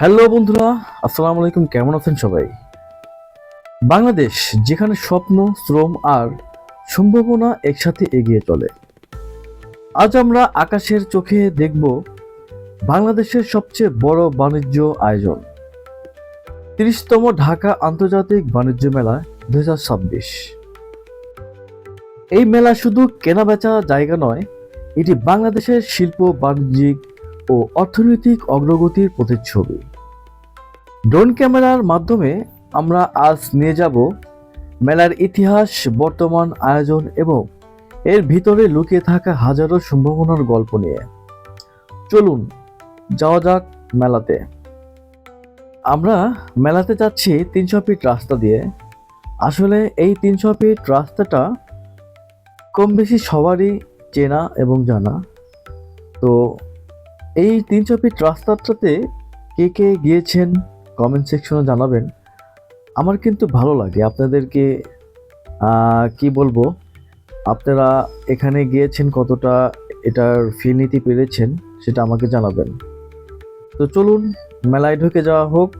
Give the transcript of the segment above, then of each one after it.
Hello বন্ধুরা, আসসালামু আলাইকুম, কেমন আছেন সবাই? বাংলাদেশ, যেখানে স্বপ্ন, শ্রম আর সম্ভাবনা একসাথে এগিয়ে চলে। আজ আমরা আকাশের চোখে দেখব বাংলাদেশের সবচেয়ে বড় বাণিজ্য আয়োজন। তিরিশতম ঢাকা আন্তর্জাতিক বাণিজ্য মেলা দু হাজার ছাব্বিশ। এই মেলা শুধু কেনাবেচা জায়গা নয়, এটি বাংলাদেশের শিল্প, বাণিজ্যিক ও অর্থনৈতিক অগ্রগতির প্রতিচ্ছবি। ড্রোন ক্যামেরার মাধ্যমে আমরা আজ নিয়ে যাব মেলার ইতিহাস, বর্তমান আয়োজন এবং এর ভিতরে লুকিয়ে থাকা হাজারো সম্ভাবনার গল্প নিয়ে। চলুন, যাওয়া যাক মেলাতে। আমরা মেলাতে যাচ্ছি তিনশো ফিট রাস্তা দিয়ে। আসলে এই তিনশো ফিট রাস্তাটা কম বেশি সবারই চেনা এবং জানা। তো এই তিনশো ফিট রাস্তাটাতে কে কে গিয়েছেন কমেন্ট সেকশনে জানাবেন। আমার কিন্তু ভালো লাগে আপনাদেরকে কি বলব, আপনারা এখানে গিয়েছেন কতটা এটার ফিল নিতে পেরেছেন সেটা আমাকে জানাবেন। তো চলুন, মেলায় ঢুকে যাওয়া হোক।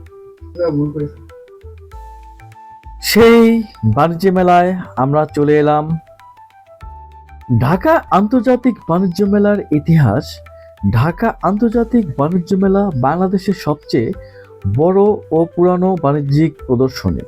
সেই বাণিজ্য মেলায় আমরা চলে এলাম। ঢাকা আন্তর্জাতিক বাণিজ্য মেলার ইতিহাস ঢাকা আন্তর্জাতিক বাণিজ্য মেলা বাংলাদেশের সবচেয়ে বড় ও পুরানো বাণিজ্যিক প্রদর্শনী।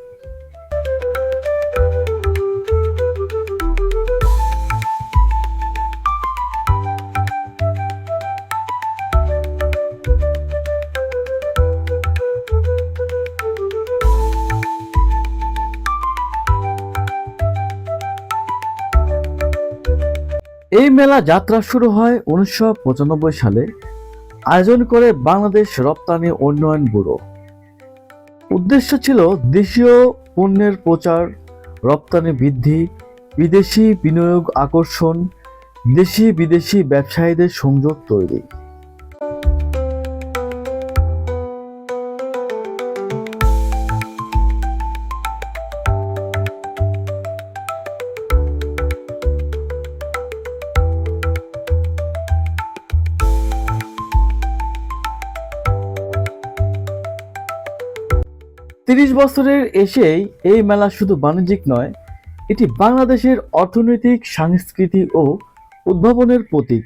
এই মেলা যাত্রা শুরু হয় উনিশশো পঁচানব্বই সালে। আয়োজন করে বাংলাদেশ রপ্তানি উন্নয়ন ব্যুরো। উদ্দেশ্য ছিল দেশীয় পণ্যের প্রচার, রপ্তানি বৃদ্ধি, বিদেশি বিনিয়োগ আকর্ষণ দেশি বিদেশি ব্যবসায়ীদের সংযোগ তৈরি। তিরিশ বছরের এসেই এই মেলা শুধু বাণিজ্যিক নয়, এটি বাংলাদেশের অর্থনৈতিক, সাংস্কৃতিক ও উদ্ভাবনের প্রতীক।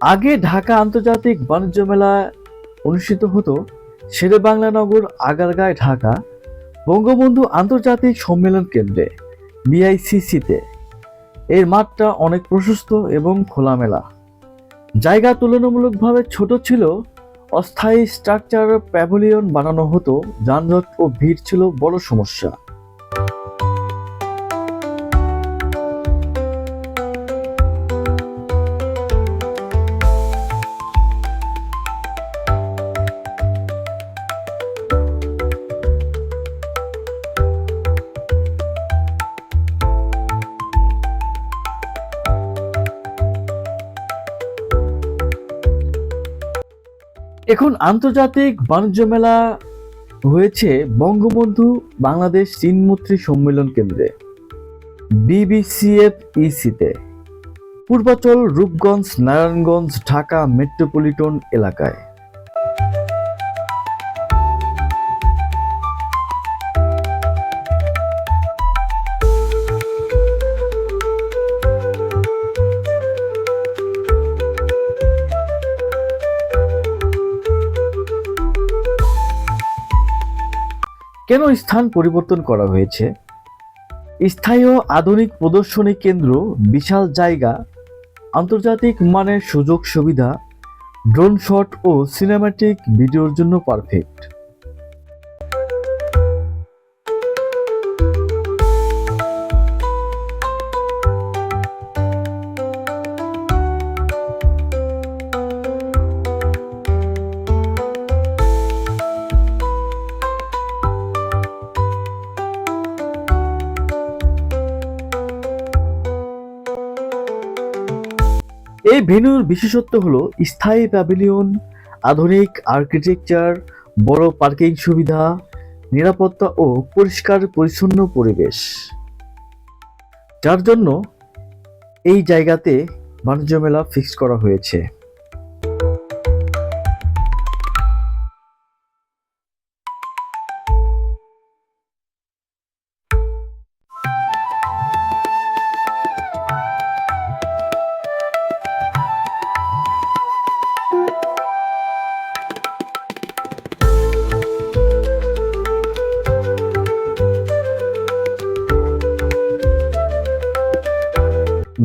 আগে ঢাকা আন্তর্জাতিক বাণিজ্য মেলা অনুষ্ঠিত হতো শেরে বাংলা নগর আগারগাঁয় ঢাকা, বঙ্গবন্ধু আন্তর্জাতিক সম্মেলন কেন্দ্রে, বিআইসিসিতে। এর মাঠটা অনেক প্রশস্ত এবং খোলামেলা। জায়গা তুলনামূলকভাবে ছোট ছিল, অস্থায়ী স্ট্রাকচার প্যাভিলিয়ন বানানো হতো, যানজট ও ভিড় ছিল বড় সমস্যা। এখন আন্তর্জাতিক বাণিজ্য মেলা হয়েছে বঙ্গবন্ধু বাংলাদেশ চীনমৈত্রী সম্মেলন কেন্দ্রে বিবিসিএফ ইসিতে পূর্বাচল রূপগঞ্জ, নারায়ণগঞ্জ, ঢাকা মেট্রোপলিটন এলাকায়। কেন স্থান পরিবর্তন করা হয়েছে। স্থায়ী আধুনিক প্রদর্শনী কেন্দ্র, বিশাল জায়গা, আন্তর্জাতিক মানের সুযোগ সুবিধা ড্রোন শট ও সিনেমাটিক ভিডিওর জন্য পারফেক্ট। এই ভেন্যুর বিশেষত্ব হলো স্থায়ী প্যাভিলিয়ন আধুনিক আর্কিটেকচার বড় পার্কিং সুবিধা, নিরাপত্তা ও পরিষ্কার পরিচ্ছন্ন পরিবেশ। যার জন্য এই জায়গাতে বাণিজ্য মেলা ফিক্স করা হয়েছে।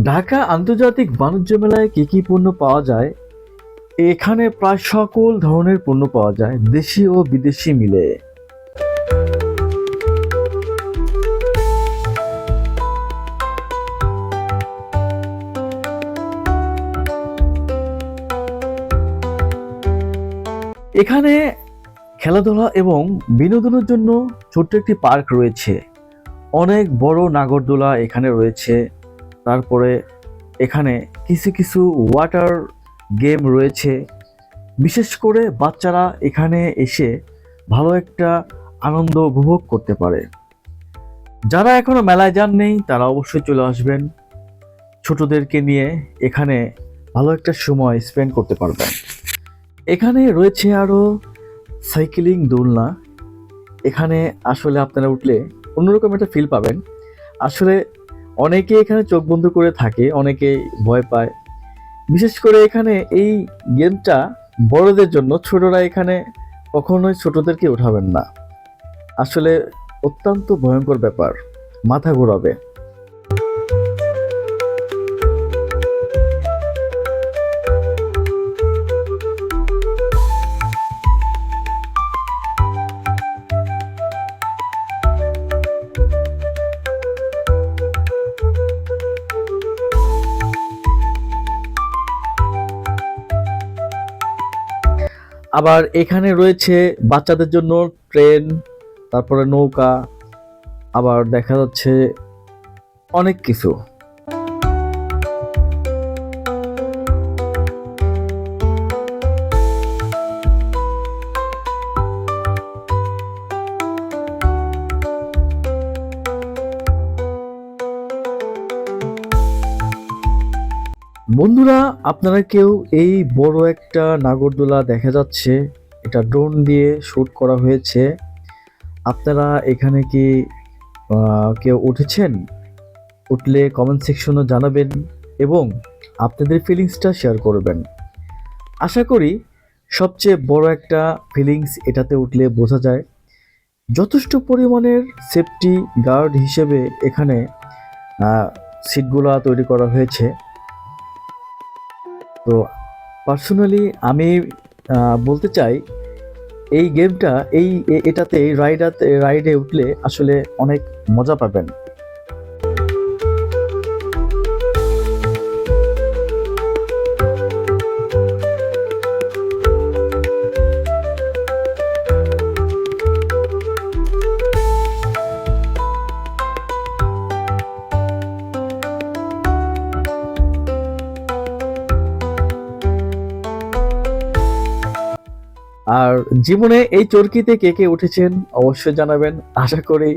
ঢাকা আন্তর্জাতিক বাণিজ্য মেলায় কী কী পণ্য পাওয়া যায়? এখানে প্রায় সকল ধরনের পণ্য পাওয়া যায়, দেশি ও বিদেশি মিলে। এখানে খেলাধুলা এবং বিনোদনের জন্য ছোট্ট একটি পার্ক রয়েছে। অনেক বড় নাগরদোলা এখানে রয়েছে। তারপরে এখানে কিছু কিছু ওয়াটার গেম রয়েছে। বিশেষ করে বাচ্চারা এখানে এসে ভালো একটা আনন্দ উপভোগ করতে পারে। যারা এখনও মেলায় যান নেই তারা অবশ্যই চলে আসবেন। ছোটদেরকে নিয়ে এখানে ভালো একটা সময় স্পেন্ড করতে পারবেন। এখানে রয়েছে আরও সাইকেলিং দোলনা। এখানে আসলে আপনারা উঠলে অন্যরকম একটা ফিল পাবেন। আসলে অনেকে এখানে চোখ বন্ধ করে থাকে, অনেকে ভয় পায়। বিশেষ করে এখানে এই গেমটা বড়দের জন্য, ছোটরা এখানে কখনোই ছোটদেরকে উঠাবেন না। আসলে অত্যন্ত ভয়ঙ্কর ব্যাপার, মাথা ঘোরাবে। আবার এখানে রয়েছে বাচ্চাদের জন্য ট্রেন তারপরে নৌকা আবার দেখা যাচ্ছে অনেক কিছু। বন্ধুরা, আপনারা কেউ এই বড় একটা নাগরদোলা দেখা যাচ্ছে, এটা ড্রোন দিয়ে শ্যুট করা হয়েছে। আপনারা এখানে কি কেউ উঠেছেন? উঠলে কমেন্ট সেকশনে জানাবেন এবং আপনাদের ফিলিংসটা শেয়ার করবেন। আশা করি সবচেয়ে বড় একটা ফিলিংস এটাতে উঠলে বোঝা যায়। যথেষ্ট পরিমাণের সেফটি গার্ড হিসেবে এখানে সিটগুলো তৈরি করা হয়েছে। তো পার্সোনালি আমি বলতে চাই, এই গেমটা এই এটাতে রাইডাতে রাইডে উঠলে আসলে অনেক মজা পাবেন। জীবনে এই চরকিতে কে কে উঠেছেন অবশ্যই জানাবেন। আশা করি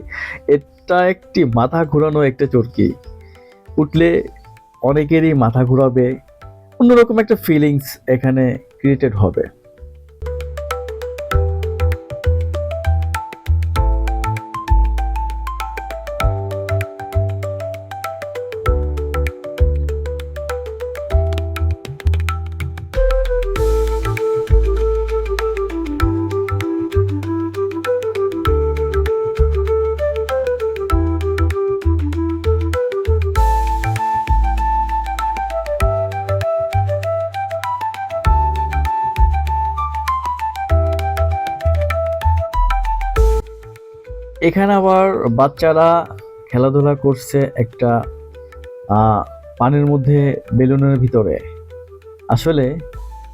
এটা একটি মাথা ঘোরানো একটা চরকি। উঠলে অনেকেরই মাথা ঘোরাবে, অন্যরকম একটা ফিলিংস এখানে ক্রিয়েটেড হবে। এখানে আবার বাচ্চারা খেলাধুলা করছে একটা পানির মধ্যে বেলুনের ভিতরে। আসলে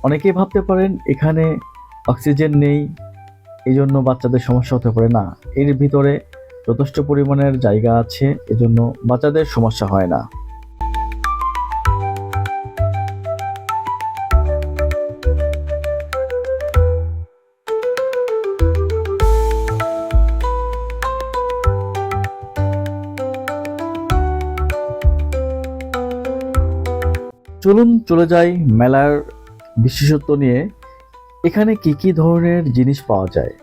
অনেকেই ভাবতে পারেন এখানে অক্সিজেন নেই এই জন্য বাচ্চাদের সমস্যা হতে পারে না। এর ভিতরে যথেষ্ট পরিমাণের জায়গা আছে, এজন্য বাচ্চাদের সমস্যা হয় না। চলুন চলে যাই মেলার বিশেষত্ব নিয়ে। এখানে কি কি ধরনের জিনিস পাওয়া যায়?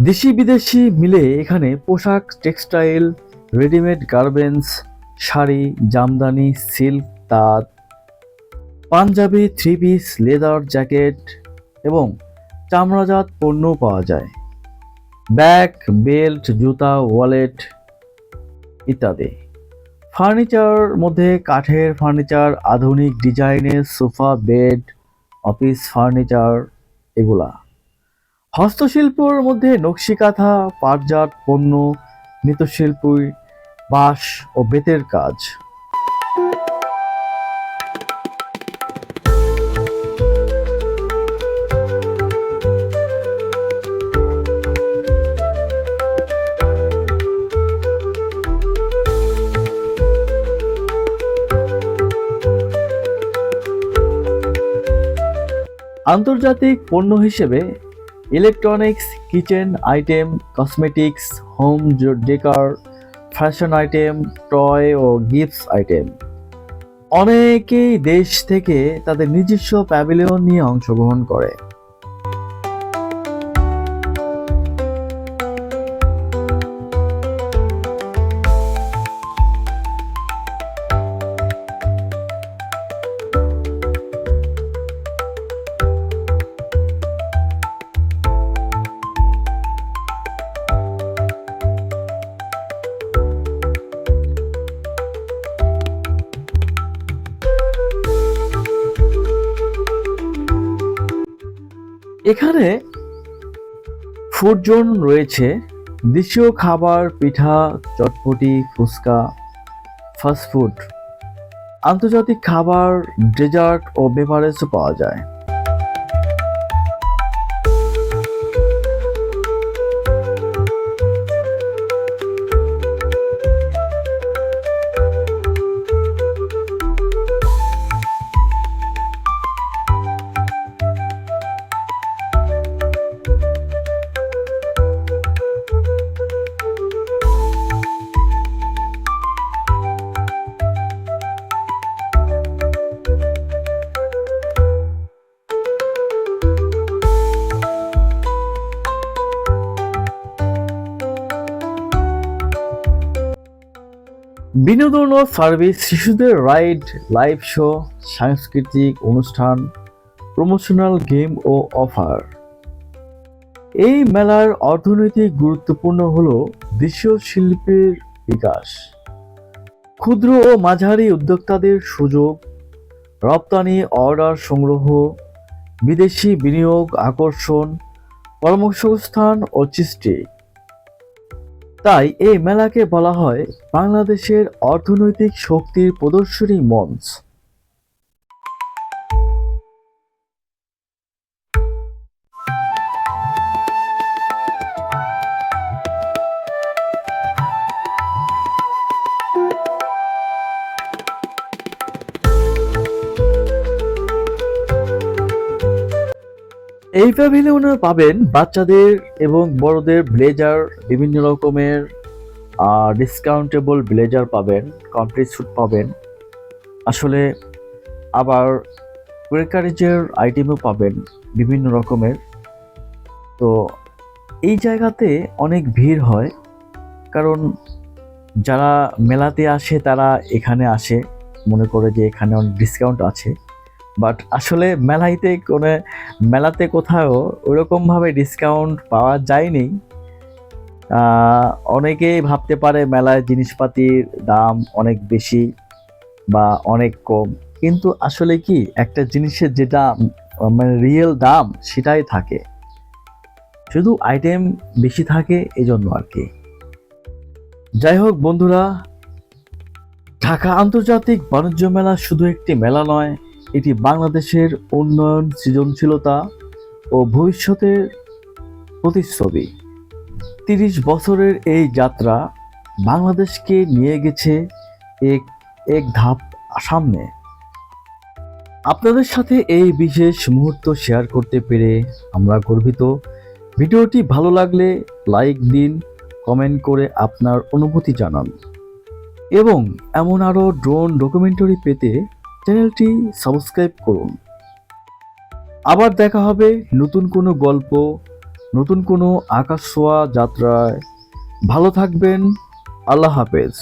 দেশি বিদেশি মিলে এখানে পোশাক, textile, readymade garments, sari, Jamdani, silk, তাঁত, panjabi three piece leather jacket এবং চামড়াজাত পণ্য পাওয়া যায়। ব্যাগ, বেল্ট, জুতা, ওয়ালেট ইত্যাদি। ফার্নিচার মধ্যে কাঠের ফার্নিচার, আধুনিক ডিজাইনের সোফা, বেড, অফিস ফার্নিচার এগুলা। হস্তশিল্পর মধ্যে নকশিকাথা, পাটজাত পণ্য, মৃৎশিল্পী, বাঁশ ও বেতের কাজ। আন্তর্জাতিক পণ্য হিসেবে electronics kitchen item cosmetics home decor fashion item toy ও গিফটস আইটেম অনেকেই দেশ থেকে তাদের নিজস্ব প্যাভিলিয়ন নিয়ে অংশগ্রহণ করে। এখানে ফুড জোন রয়েছে। দেশীয় খাবার, পিঠা, চটপটি, ফুচকা ফাস্টফুড আন্তর্জাতিক খাবার ডেজার্ট ও বেভারেজও পাওয়া যায়। বিনোদন ও সার্ভিস, শিশুদের রাইড, লাইভ শো, সাংস্কৃতিক অনুষ্ঠান প্রমোশনাল গেম ও অফার। এই মেলার অর্থনৈতিক গুরুত্বপূর্ণ হল দেশীয় শিল্পের বিকাশ। ক্ষুদ্র ও মাঝারি উদ্যোক্তাদের সুযোগ, রপ্তানি, অর্ডার সংগ্রহ, বিদেশি বিনিয়োগ, আকর্ষণ, কর্মসংস্থান ও সৃষ্টি। তাই এই মেলাকে বলা হয় বাংলাদেশের অর্থনৈতিক শক্তির প্রদর্শনী মঞ্চ। এই প্যাভিলিয়নে পাবেন বাচ্চাদের এবং বড়দের ব্লেজার, বিভিন্ন রকমের ডিসকাউন্টেবল ব্লেজার পাবেন কমপ্লিট স্যুট পাবেন। আসলে আবার ক্রেকারেজের আইটেমও পাবেন বিভিন্ন রকমের। তো এই জায়গাতে অনেক ভিড় হয়, কারণ যারা মেলাতে আসে তারা এখানে আসে, মনে করে যে এখানে অনেক ডিসকাউন্ট আছে। বাট আসলে মেলাইতে কোনো, মেলাতে কোথাও ওরকমভাবে ডিসকাউন্ট পাওয়া যায়নি। অনেকেই ভাবতে পারে মেলায় জিনিসপাতির দাম অনেক বেশি বা অনেক কম। কিন্তু আসলে কি, একটা জিনিসের যেটা মানে রিয়েল দাম সেটাই থাকে। শুধু আইটেম বেশি থাকে এজন্য আর কি। যাই হোক বন্ধুরা, ঢাকা আন্তর্জাতিক বাণিজ্য মেলা শুধু একটি মেলা নয় এটি বাংলাদেশের উন্নয়ন, সৃজনশীলতা ও ভবিষ্যতের প্রতিচ্ছবি। তিরিশ বছরের এই যাত্রা বাংলাদেশকে নিয়ে গেছে এক এক ধাপ সামনে। আপনাদের সাথে এই বিশেষ মুহূর্ত শেয়ার করতে পেরে আমরা গর্বিত। ভিডিওটি ভালো লাগলে লাইক দিন, কমেন্ট করে আপনার অনুভূতি জানান। এবং এমন আরও ড্রোন ডকুমেন্টারি পেতে চ্যানেলটি সাবস্ক্রাইব করুন। আবার দেখা হবে নতুন কোনো গল্প, নতুন কোনো আকাশ যাত্রায়। ভালো থাকবেন, আল্লাহ হাফেজ।